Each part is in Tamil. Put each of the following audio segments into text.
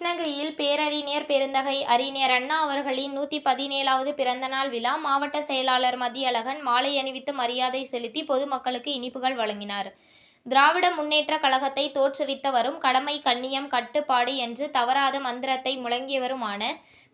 கிருஷ்ணகிரியில் பேரறிஞர் பெருந்தகை அறிஞர் அண்ணா அவர்களின் நூற்றி பதினேழாவது பிறந்தநாள் விழா மாவட்ட செயலாளர் மதியழகன் மாலை அணிவித்து மரியாதை செலுத்தி பொதுமக்களுக்கு இனிப்புகள் வழங்கினார். திராவிட முன்னேற்ற கழகத்தை தோற்றுவித்தவரும் கடமை கண்ணியம் கட்டுப்பாடு என்று தவறாத மந்திரத்தை முழங்கியவருமான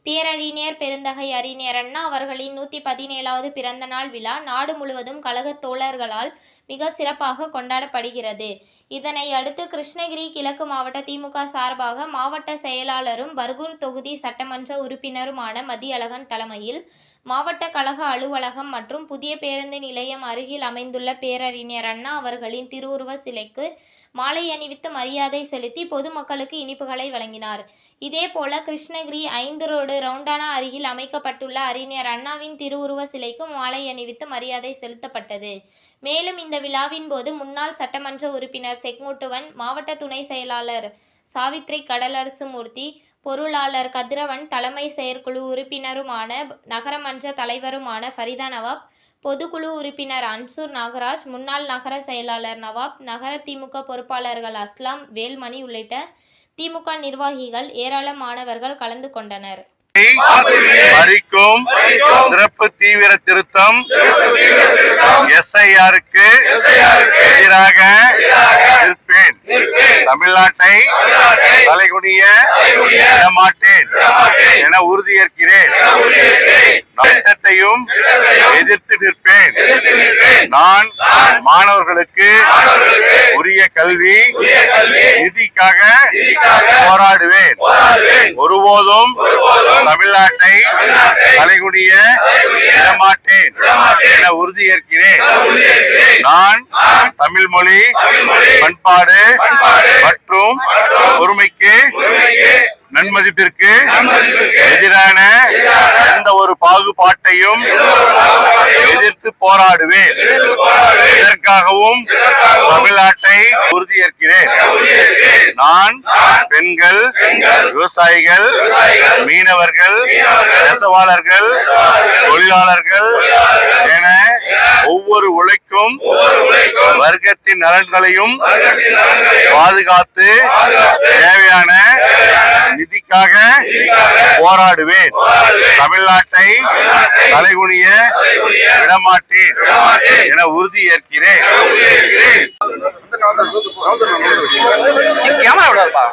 பேரறிஞர் பெருந்தகை அறிஞர் அண்ணா அவர்களின் நூற்றி பதினேழாவது பிறந்தநாள் விழா நாடு முழுவதும் கழகத் தோழர்களால் மிக சிறப்பாக கொண்டாடப்படுகிறது. இதனை அடுத்து கிருஷ்ணகிரி கிழக்கு மாவட்ட திமுக சார்பாக மாவட்ட செயலாளரும் பர்கூர் தொகுதி சட்டமன்ற உறுப்பினருமான மதியழகன் தலைமையில் மாவட்ட கழக அலுவலகம் மற்றும் புதிய பேருந்து நிலையம் அருகில் அமைந்துள்ள பேரறிஞர் அண்ணா அவர்களின் திருவுருவ சிலைக்கு மாலை அணிவித்து மரியாதை செலுத்தி பொதுமக்களுக்கு இனிப்புகளை வழங்கினார். இதேபோல கிருஷ்ணகிரி ஐந்து ரோடு ரவுண்டானா அருகில் அமைக்கப்பட்டுள்ள அறிஞர் அண்ணாவின் திருவுருவ சிலைக்கும் மாலை அணிவித்து மரியாதை செலுத்தப்பட்டது. மேலும் இந்த விழாவின் போது முன்னாள் சட்டமன்ற உறுப்பினர் செக்முட்டுவன் மாவட்ட துணை செயலாளர் சாவித்ரி கடலரசு மூர்த்தி பொருளாளர் கதிரவன் தலைமை செயற்குழு உறுப்பினருமான நகரமன்ற தலைவருமான ஃபரிதா நவாப் பொதுக்குழு உறுப்பினர் அன்சூர் நாகராஜ் முன்னாள் நகர செயலாளர் நவாப் நகர திமுக பொறுப்பாளர்கள் அஸ்லாம் வேல்மணி உள்ளிட்ட திமுக நிர்வாகிகள் ஏராளமானவர்கள் கலந்து கொண்டனர். பறிக்கும் சிறப்பு தீவிர திருத்தம் எஸ்ஐஆருக்கு எதிராக தமிழ்நாட்டை தலைகுனிய மாட்டேன் என உறுதியேற்கிறேன். சட்டத்தையும் எதிர்த்து நிற்பேன். நான் மாணவர்களுக்கு உரிய கல்வி நிதிக்காக போராடுவேன். ஒருபோதும் தமிழ்நாட்டை தலைகுனிய மாட்டேன் என உறுதியேற்கிறேன். நான் தமிழ் மொழி பண்பாடு மற்றும் பொறுமைக்கு நன்மதிப்பிற்கு எதிரான எந்த ஒரு பாகுபாட்டையும் எதிர்த்து போராடுவேன். இதற்காகவும் தமிழ்நாட்டை உறுதியேற்கிறேன். நான் பெண்கள் விவசாயிகள் மீனவர்கள் நெசவாளர்கள் தொழிலாளர்கள் ஒவ்வொரு உழைக்கும் வர்க்கத்தின் நலன்களையும் பாதுகாத்து தேவையான நிதிக்காக போராடுவேன். தமிழ்நாட்டை தலைகுனிய விடமாட்டேன் என உறுதியேற்கிறேன். கேமரா விடாதுப்பா.